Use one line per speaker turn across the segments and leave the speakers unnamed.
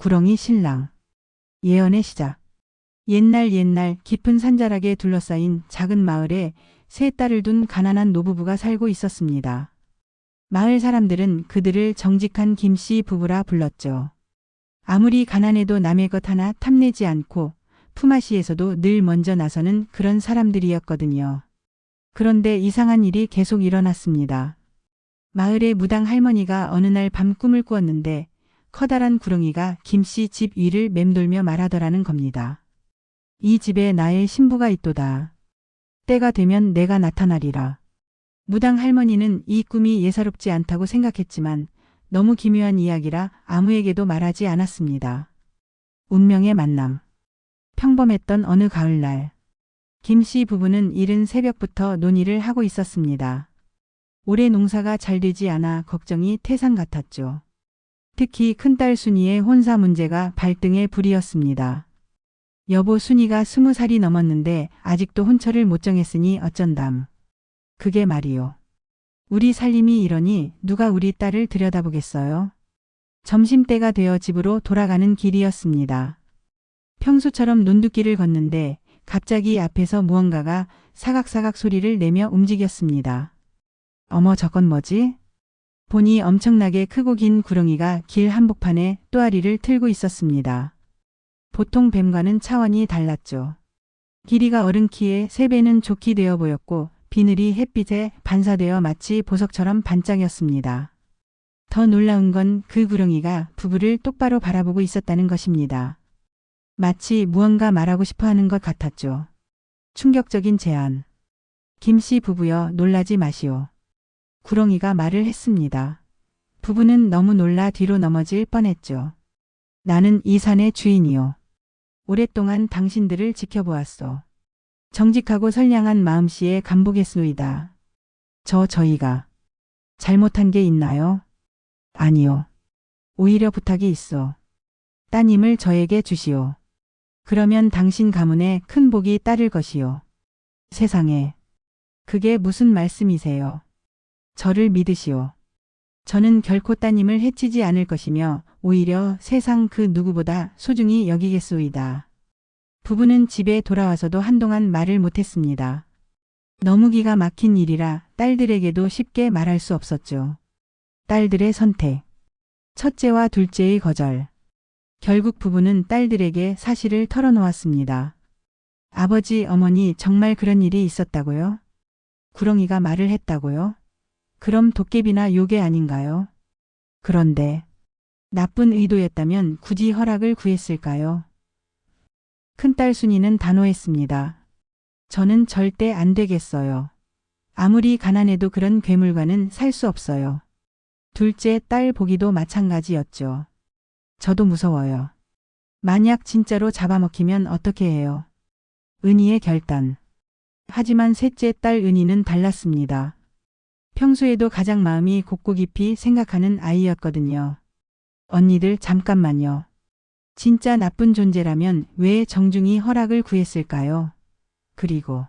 구렁이 신랑. 예언의 시작. 옛날 옛날 깊은 산자락에 둘러싸인 작은 마을에 세 딸을 둔 가난한 노부부가 살고 있었습니다. 마을 사람들은 그들을 정직한 김씨 부부라 불렀죠. 아무리 가난해도 남의 것 하나 탐내지 않고 품앗이에서도 늘 먼저 나서는 그런 사람들이었거든요. 그런데 이상한 일이 계속 일어났습니다. 마을의 무당 할머니가 어느 날 밤 꿈을 꾸었는데 커다란 구렁이가 김씨 집 위를 맴돌며 말하더라는 겁니다. 이 집에 나의 신부가 있도다. 때가 되면 내가 나타나리라. 무당 할머니는 이 꿈이 예사롭지 않다고 생각했지만 너무 기묘한 이야기라 아무에게도 말하지 않았습니다. 운명의 만남. 평범했던 어느 가을날. 김씨 부부는 이른 새벽부터 논의를 하고 있었습니다. 올해 농사가 잘 되지 않아 걱정이 태산 같았죠. 특히 큰딸 순이의 혼사 문제가 발등에 불이었습니다. 여보 순이가 스무 살이 넘었는데 아직도 혼처를 못 정했으니 어쩐담. 그게 말이요. 우리 살림이 이러니 누가 우리 딸을 들여다보겠어요? 점심때가 되어 집으로 돌아가는 길이었습니다. 평소처럼 논두길을 걷는데 갑자기 앞에서 무언가가 사각사각 소리를 내며 움직였습니다. 어머 저건 뭐지? 보니 엄청나게 크고 긴 구렁이가 길 한복판에 또아리를 틀고 있었습니다. 보통 뱀과는 차원이 달랐죠. 길이가 어른 키에 세 배는 좋게 되어 보였고 비늘이 햇빛에 반사되어 마치 보석처럼 반짝였습니다. 더 놀라운 건 그 구렁이가 부부를 똑바로 바라보고 있었다는 것입니다. 마치 무언가 말하고 싶어 하는 것 같았죠. 충격적인 제안. 김 씨 부부여 놀라지 마시오. 구렁이가 말을 했습니다. 부부는 너무 놀라 뒤로 넘어질 뻔했죠. 나는 이 산의 주인이요. 오랫동안 당신들을 지켜보았소. 정직하고 선량한 마음씨에 감복했소이다. 저 저희가 잘못한 게 있나요? 아니요. 오히려 부탁이 있어. 따님을 저에게 주시오. 그러면 당신 가문에 큰 복이 따를 것이요. 세상에. 그게 무슨 말씀이세요? 저를 믿으시오. 저는 결코 따님을 해치지 않을 것이며 오히려 세상 그 누구보다 소중히 여기겠소이다. 부부는 집에 돌아와서도 한동안 말을 못했습니다. 너무 기가 막힌 일이라 딸들에게도 쉽게 말할 수 없었죠. 딸들의 선택. 첫째와 둘째의 거절. 결국 부부는 딸들에게 사실을 털어놓았습니다. 아버지, 어머니 정말 그런 일이 있었다고요? 구렁이가 말을 했다고요? 그럼 도깨비나 요괴 아닌가요? 그런데 나쁜 의도였다면 굳이 허락을 구했을까요? 큰딸 순이는 단호했습니다. 저는 절대 안 되겠어요. 아무리 가난해도 그런 괴물과는 살 수 없어요. 둘째 딸 보기도 마찬가지였죠. 저도 무서워요. 만약 진짜로 잡아먹히면 어떻게 해요? 은희의 결단. 하지만 셋째 딸 은희는 달랐습니다. 평소에도 가장 마음이 곱고 깊이 생각하는 아이였거든요. 언니들 잠깐만요. 진짜 나쁜 존재라면 왜 정중히 허락을 구했을까요? 그리고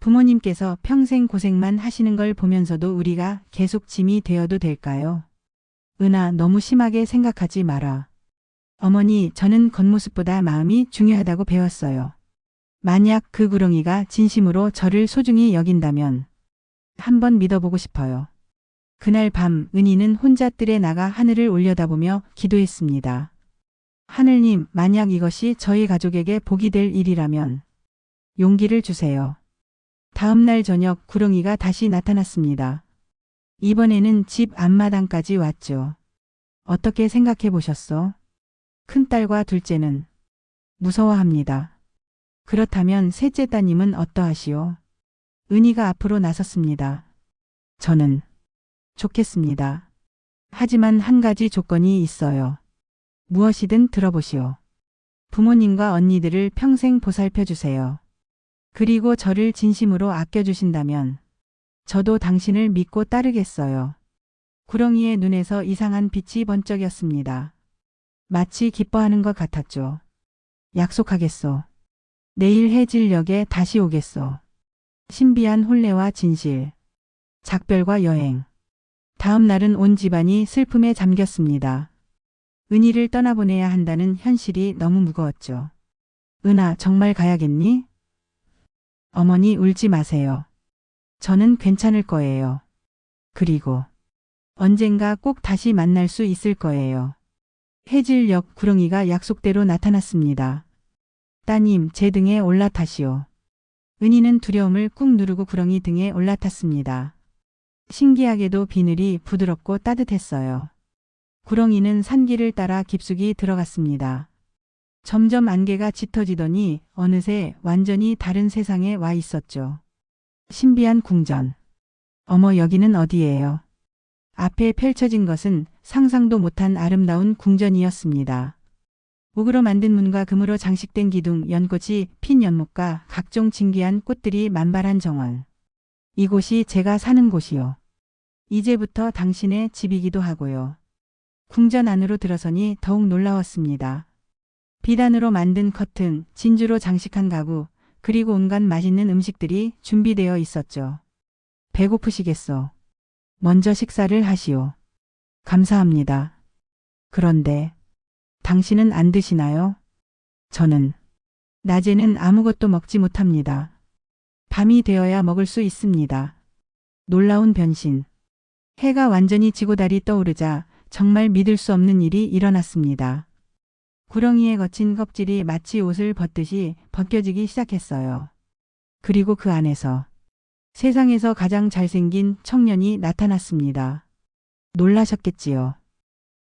부모님께서 평생 고생만 하시는 걸 보면서도 우리가 계속 짐이 되어도 될까요? 은하 너무 심하게 생각하지 마라. 어머니 저는 겉모습보다 마음이 중요하다고 배웠어요. 만약 그 구렁이가 진심으로 저를 소중히 여긴다면 한번 믿어보고 싶어요. 그날 밤 은희는 혼자 뜰에 나가 하늘을 올려다보며 기도했습니다. 하늘님, 만약 이것이 저희 가족에게 복이 될 일이라면 용기를 주세요. 다음 날 저녁 구렁이가 다시 나타났습니다. 이번에는 집 앞마당까지 왔죠. 어떻게 생각해 보셨어? 큰딸과 둘째는 무서워합니다. 그렇다면 셋째 따님은 어떠하시오? 은희가 앞으로 나섰습니다. 저는 좋겠습니다. 하지만 한 가지 조건이 있어요. 무엇이든 들어보시오. 부모님과 언니들을 평생 보살펴 주세요. 그리고 저를 진심으로 아껴주신다면 저도 당신을 믿고 따르겠어요. 구렁이의 눈에서 이상한 빛이 번쩍였습니다. 마치 기뻐하는 것 같았죠. 약속하겠소. 내일 해질녘에 다시 오겠소. 신비한 혼례와 진실. 작별과 여행. 다음 날은 온 집안이 슬픔에 잠겼습니다. 은희를 떠나보내야 한다는 현실이 너무 무거웠죠. 은아, 정말 가야겠니? 어머니 울지 마세요. 저는 괜찮을 거예요. 그리고 언젠가 꼭 다시 만날 수 있을 거예요. 해질역 구렁이가 약속대로 나타났습니다. 따님, 제 등에 올라타시오. 은희는 두려움을 꾹 누르고 구렁이 등에 올라탔습니다. 신기하게도 비늘이 부드럽고 따뜻했어요. 구렁이는 산길을 따라 깊숙이 들어갔습니다. 점점 안개가 짙어지더니 어느새 완전히 다른 세상에 와 있었죠. 신비한 궁전. 어머 여기는 어디예요? 앞에 펼쳐진 것은 상상도 못한 아름다운 궁전이었습니다. 옥으로 만든 문과 금으로 장식된 기둥, 연꽃이 핀 연못과 각종 진귀한 꽃들이 만발한 정원. 이곳이 제가 사는 곳이요. 이제부터 당신의 집이기도 하고요. 궁전 안으로 들어서니 더욱 놀라웠습니다. 비단으로 만든 커튼, 진주로 장식한 가구, 그리고 온갖 맛있는 음식들이 준비되어 있었죠. 배고프시겠소. 먼저 식사를 하시오. 감사합니다. 그런데 당신은 안 드시나요? 저는 낮에는 아무것도 먹지 못합니다. 밤이 되어야 먹을 수 있습니다. 놀라운 변신. 해가 완전히 지고 달이 떠오르자 정말 믿을 수 없는 일이 일어났습니다. 구렁이의 거친 껍질이 마치 옷을 벗듯이 벗겨지기 시작했어요. 그리고 그 안에서 세상에서 가장 잘생긴 청년이 나타났습니다. 놀라셨겠지요.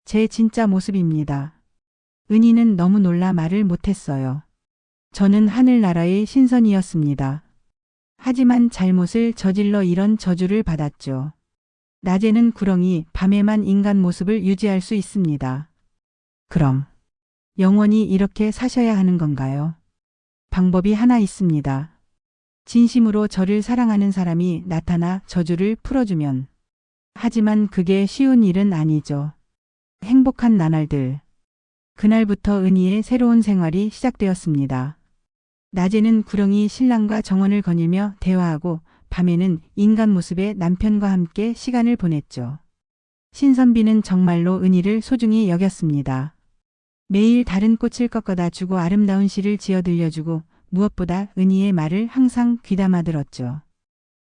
제 진짜 모습입니다. 은희는 너무 놀라 말을 못했어요. 저는 하늘나라의 신선이었습니다. 하지만 잘못을 저질러 이런 저주를 받았죠. 낮에는 구렁이, 밤에만 인간 모습을 유지할 수 있습니다. 그럼 영원히 이렇게 사셔야 하는 건가요? 방법이 하나 있습니다. 진심으로 저를 사랑하는 사람이 나타나 저주를 풀어주면. 하지만 그게 쉬운 일은 아니죠. 행복한 나날들. 그날부터 은희의 새로운 생활이 시작되었습니다. 낮에는 구렁이 신랑과 정원을 거닐며 대화하고 밤에는 인간 모습의 남편과 함께 시간을 보냈죠. 신선비는 정말로 은희를 소중히 여겼습니다. 매일 다른 꽃을 꺾어다 주고 아름다운 시를 지어 들려주고 무엇보다 은희의 말을 항상 귀담아 들었죠.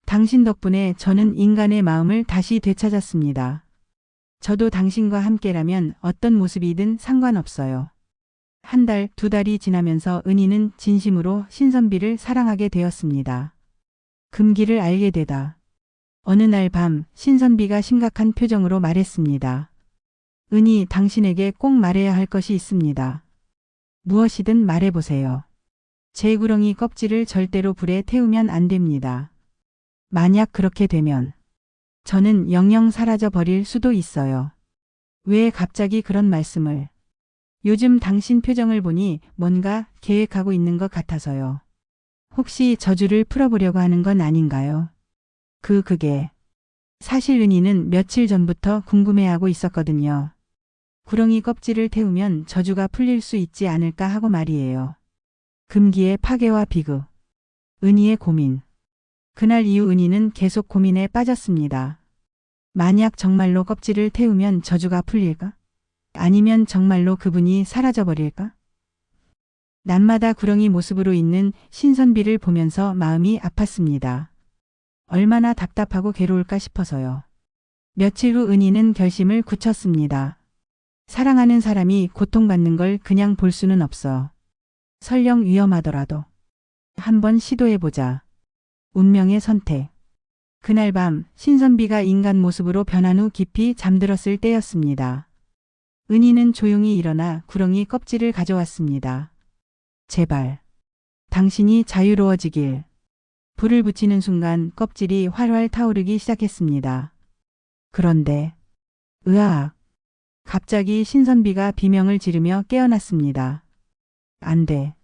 당신 덕분에 저는 인간의 마음을 다시 되찾았습니다. 저도 당신과 함께라면 어떤 모습이든 상관없어요. 한 달, 두 달이 지나면서 은희는 진심으로 신선비를 사랑하게 되었습니다. 금기를 알게 되다. 어느 날 밤 신선비가 심각한 표정으로 말했습니다. 은희 당신에게 꼭 말해야 할 것이 있습니다. 무엇이든 말해보세요. 제 구렁이 껍질을 절대로 불에 태우면 안 됩니다. 만약 그렇게 되면 저는 영영 사라져 버릴 수도 있어요. 왜 갑자기 그런 말씀을? 요즘 당신 표정을 보니 뭔가 계획하고 있는 것 같아서요. 혹시 저주를 풀어보려고 하는 건 아닌가요? 그 그게 사실 은희는 며칠 전부터 궁금해하고 있었거든요. 구렁이 껍질을 태우면 저주가 풀릴 수 있지 않을까 하고 말이에요. 금기의 파괴와 비극. 은희의 고민. 그날 이후 은희는 계속 고민에 빠졌습니다. 만약 정말로 껍질을 태우면 저주가 풀릴까? 아니면 정말로 그분이 사라져버릴까? 낮마다 구렁이 모습으로 있는 신선비를 보면서 마음이 아팠습니다. 얼마나 답답하고 괴로울까 싶어서요. 며칠 후 은희는 결심을 굳혔습니다. 사랑하는 사람이 고통받는 걸 그냥 볼 수는 없어. 설령 위험하더라도. 한번 시도해보자. 운명의 선택. 그날 밤 신선비가 인간 모습으로 변한 후 깊이 잠들었을 때였습니다. 은희는 조용히 일어나 구렁이 껍질을 가져왔습니다. 제발. 당신이 자유로워지길. 불을 붙이는 순간 껍질이 활활 타오르기 시작했습니다. 그런데, 으악. 갑자기 신선비가 비명을 지르며 깨어났습니다. 안 돼.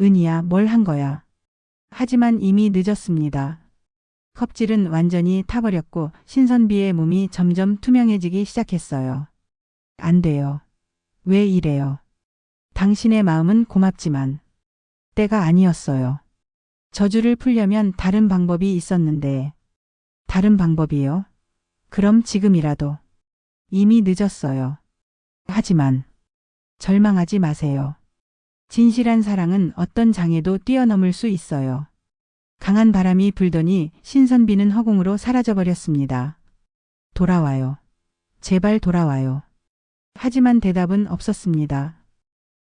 은희야, 뭘 한 거야. 하지만 이미 늦었습니다. 껍질은 완전히 타버렸고 신선비의 몸이 점점 투명해지기 시작했어요. 안 돼요. 왜 이래요? 당신의 마음은 고맙지만 때가 아니었어요. 저주를 풀려면 다른 방법이 있었는데 다른 방법이요? 그럼 지금이라도 이미 늦었어요. 하지만 절망하지 마세요. 진실한 사랑은 어떤 장애도 뛰어넘을 수 있어요. 강한 바람이 불더니 신선비는 허공으로 사라져버렸습니다. 돌아와요. 제발 돌아와요. 하지만 대답은 없었습니다.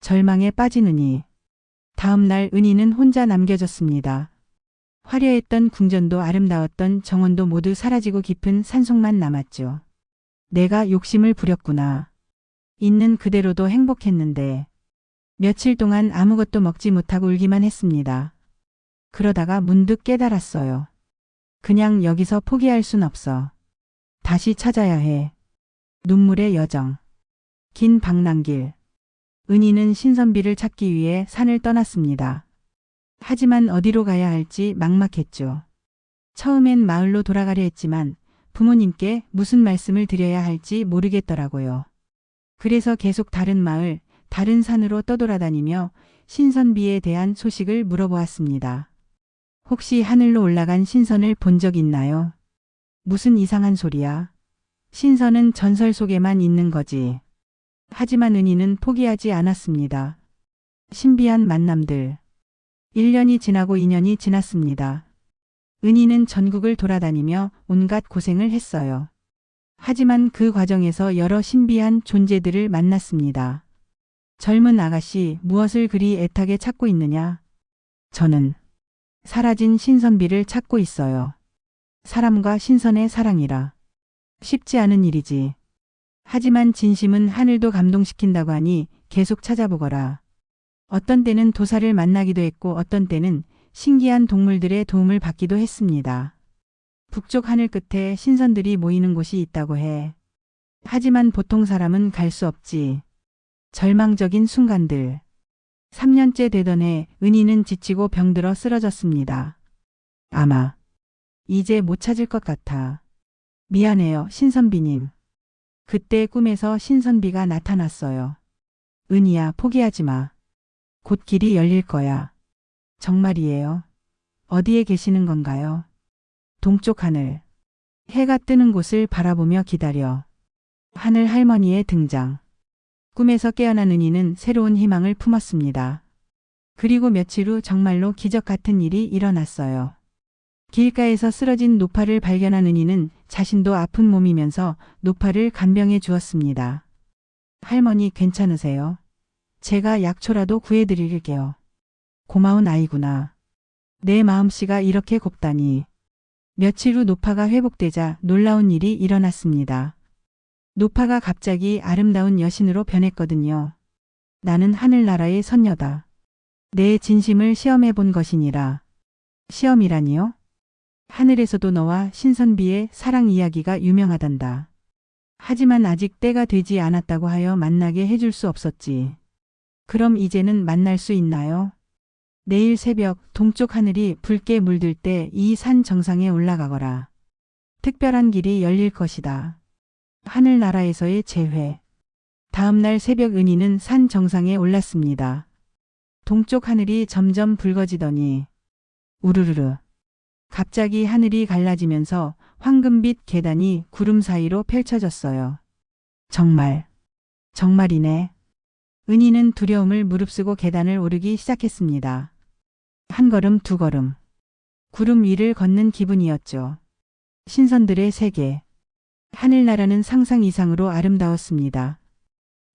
절망에 빠지느니 다음 날 은희는 혼자 남겨졌습니다. 화려했던 궁전도 아름다웠던 정원도 모두 사라지고 깊은 산속만 남았죠. 내가 욕심을 부렸구나. 있는 그대로도 행복했는데 며칠 동안 아무것도 먹지 못하고 울기만 했습니다. 그러다가 문득 깨달았어요. 그냥 여기서 포기할 순 없어. 다시 찾아야 해. 눈물의 여정. 긴 방랑길. 은희는 신선비를 찾기 위해 산을 떠났습니다. 하지만 어디로 가야 할지 막막했죠. 처음엔 마을로 돌아가려 했지만 부모님께 무슨 말씀을 드려야 할지 모르겠더라고요. 그래서 계속 다른 마을, 다른 산으로 떠돌아다니며 신선비에 대한 소식을 물어보았습니다. 혹시 하늘로 올라간 신선을 본 적 있나요? 무슨 이상한 소리야? 신선은 전설 속에만 있는 거지. 하지만 은희는 포기하지 않았습니다. 신비한 만남들. 1년이 지나고 2년이 지났습니다. 은희는 전국을 돌아다니며 온갖 고생을 했어요. 하지만 그 과정에서 여러 신비한 존재들을 만났습니다. 젊은 아가씨 무엇을 그리 애타게 찾고 있느냐? 저는 사라진 신선비를 찾고 있어요. 사람과 신선의 사랑이라. 쉽지 않은 일이지. 하지만 진심은 하늘도 감동시킨다고 하니 계속 찾아보거라. 어떤 때는 도사를 만나기도 했고 어떤 때는 신기한 동물들의 도움을 받기도 했습니다. 북쪽 하늘 끝에 신선들이 모이는 곳이 있다고 해. 하지만 보통 사람은 갈 수 없지. 절망적인 순간들. 3년째 되던 해 은희는 지치고 병들어 쓰러졌습니다. 아마 이제 못 찾을 것 같아. 미안해요, 신선비님. 그때 꿈에서 신선비가 나타났어요. 은희야, 포기하지 마. 곧 길이 열릴 거야. 정말이에요. 어디에 계시는 건가요? 동쪽 하늘. 해가 뜨는 곳을 바라보며 기다려. 하늘 할머니의 등장. 꿈에서 깨어난 은희는 새로운 희망을 품었습니다. 그리고 며칠 후 정말로 기적 같은 일이 일어났어요. 길가에서 쓰러진 노파를 발견한 은희는 자신도 아픈 몸이면서 노파를 간병해 주었습니다. 할머니 괜찮으세요? 제가 약초라도 구해드릴게요. 고마운 아이구나. 내 마음씨가 이렇게 곱다니. 며칠 후 노파가 회복되자 놀라운 일이 일어났습니다. 노파가 갑자기 아름다운 여신으로 변했거든요. 나는 하늘나라의 선녀다. 내 진심을 시험해 본 것이니라. 시험이라니요? 하늘에서도 너와 신선비의 사랑 이야기가 유명하단다. 하지만 아직 때가 되지 않았다고 하여 만나게 해줄 수 없었지. 그럼 이제는 만날 수 있나요? 내일 새벽 동쪽 하늘이 붉게 물들 때 이 산 정상에 올라가거라. 특별한 길이 열릴 것이다. 하늘나라에서의 재회. 다음날 새벽 은희는 산 정상에 올랐습니다. 동쪽 하늘이 점점 붉어지더니 우르르르 갑자기 하늘이 갈라지면서 황금빛 계단이 구름 사이로 펼쳐졌어요. 정말, 정말이네. 은희는 두려움을 무릅쓰고 계단을 오르기 시작했습니다. 한 걸음 두 걸음. 구름 위를 걷는 기분이었죠. 신선들의 세계. 하늘나라는 상상 이상으로 아름다웠습니다.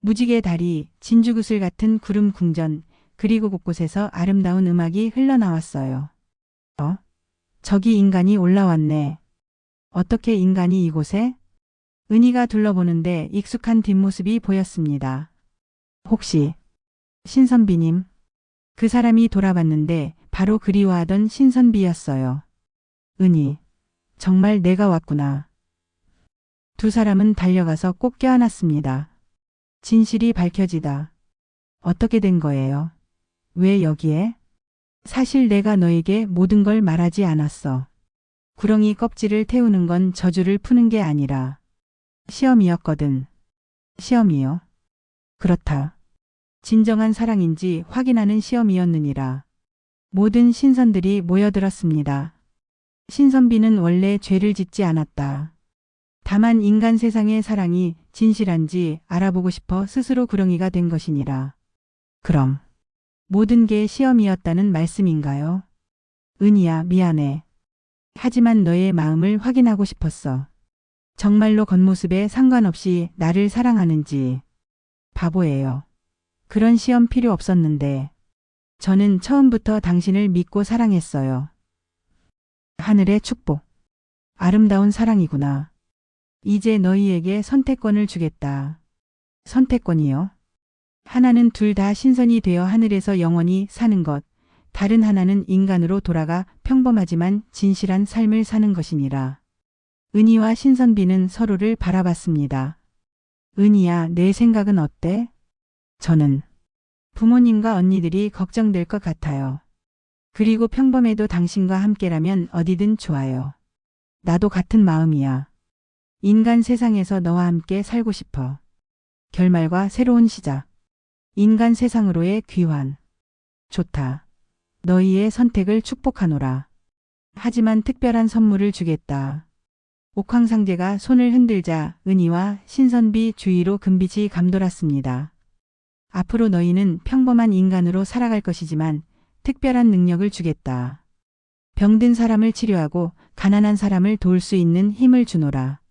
무지개 다리, 진주구슬 같은 구름 궁전, 그리고 곳곳에서 아름다운 음악이 흘러나왔어요. 어? 저기 인간이 올라왔네. 어떻게 인간이 이곳에? 은희가 둘러보는데 익숙한 뒷모습이 보였습니다. 혹시 신선비님? 그 사람이 돌아봤는데 바로 그리워하던 신선비였어요. 은희, 정말 내가 왔구나. 두 사람은 달려가서 꼭 껴안았습니다. 진실이 밝혀지다. 어떻게 된 거예요? 왜 여기에? 사실 내가 너에게 모든 걸 말하지 않았어. 구렁이 껍질을 태우는 건 저주를 푸는 게 아니라 시험이었거든. 시험이요? 그렇다. 진정한 사랑인지 확인하는 시험이었느니라. 모든 신선들이 모여들었습니다. 신선비는 원래 죄를 짓지 않았다. 다만 인간 세상의 사랑이 진실한지 알아보고 싶어 스스로 구렁이가 된 것이니라. 그럼 모든 게 시험이었다는 말씀인가요? 은희야 미안해. 하지만 너의 마음을 확인하고 싶었어. 정말로 겉모습에 상관없이 나를 사랑하는지. 바보예요. 그런 시험 필요 없었는데. 저는 처음부터 당신을 믿고 사랑했어요. 하늘의 축복. 아름다운 사랑이구나. 이제 너희에게 선택권을 주겠다. 선택권이요? 하나는 둘 다 신선이 되어 하늘에서 영원히 사는 것, 다른 하나는 인간으로 돌아가 평범하지만 진실한 삶을 사는 것이니라. 은희와 신선비는 서로를 바라봤습니다. 은희야, 내 생각은 어때? 저는 부모님과 언니들이 걱정될 것 같아요. 그리고 평범해도 당신과 함께라면 어디든 좋아요. 나도 같은 마음이야. 인간 세상에서 너와 함께 살고 싶어. 결말과 새로운 시작. 인간 세상으로의 귀환. 좋다. 너희의 선택을 축복하노라. 하지만 특별한 선물을 주겠다. 옥황상제가 손을 흔들자 은희와 신선비 주위로 금빛이 감돌았습니다. 앞으로 너희는 평범한 인간으로 살아갈 것이지만 특별한 능력을 주겠다. 병든 사람을 치료하고 가난한 사람을 도울 수 있는 힘을 주노라.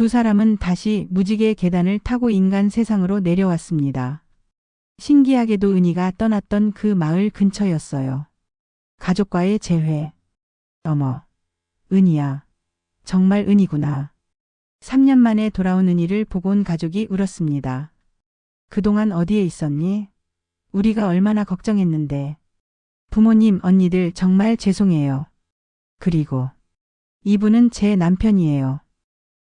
두 사람은 다시 무지개 계단을 타고 인간 세상으로 내려왔습니다. 신기하게도 은희가 떠났던 그 마을 근처였어요. 가족과의 재회. 어머, 은희야. 정말 은희구나. 3년 만에 돌아온 은희를 보고 온 가족이 울었습니다. 그동안 어디에 있었니? 우리가 얼마나 걱정했는데. 부모님, 언니들 정말 죄송해요. 그리고 이분은 제 남편이에요.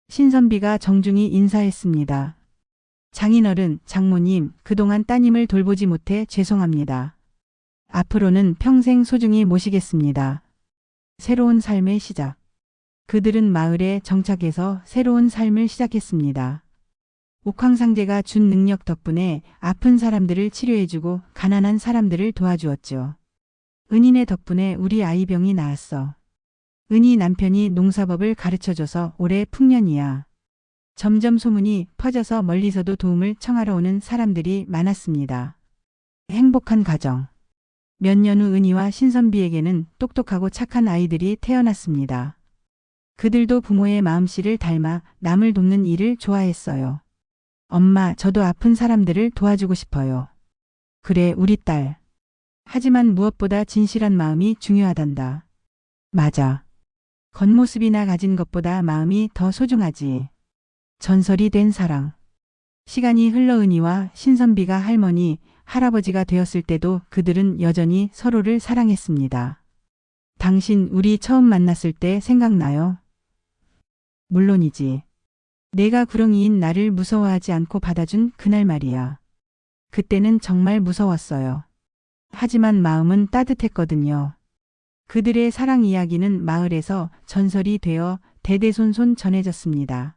신선비가 정중히 인사했습니다. 장인어른, 장모님, 그동안 따님을 돌보지 못해 죄송합니다. 앞으로는 평생 소중히 모시겠습니다. 새로운 삶의 시작. 그들은 마을에 정착해서 새로운 삶을 시작했습니다. 옥황상제가 준 능력 덕분에 아픈 사람들을 치료해주고 가난한 사람들을 도와주었죠. 은인의 덕분에 우리 아이병이 나았어. 은희 남편이 농사법을 가르쳐줘서 올해 풍년이야. 점점 소문이 퍼져서 멀리서도 도움을 청하러 오는 사람들이 많았습니다. 행복한 가정. 몇 년 후 은희와 신선비에게는 똑똑하고 착한 아이들이 태어났습니다. 그들도 부모의 마음씨를 닮아 남을 돕는 일을 좋아했어요. 엄마, 저도 아픈 사람들을 도와주고 싶어요. 그래, 우리 딸. 하지만 무엇보다 진실한 마음이 중요하단다. 맞아. 겉모습이나 가진 것보다 마음이 더 소중하지. 전설이 된 사랑. 시간이 흘러 은희와 신선비가 할머니, 할아버지가 되었을 때도 그들은 여전히 서로를 사랑했습니다. 당신 우리 처음 만났을 때 생각나요? 물론이지. 내가 구렁이인 나를 무서워하지 않고 받아준 그날 말이야. 그때는 정말 무서웠어요. 하지만 마음은 따뜻했거든요. 그들의 사랑 이야기는 마을에서 전설이 되어 대대손손 전해졌습니다.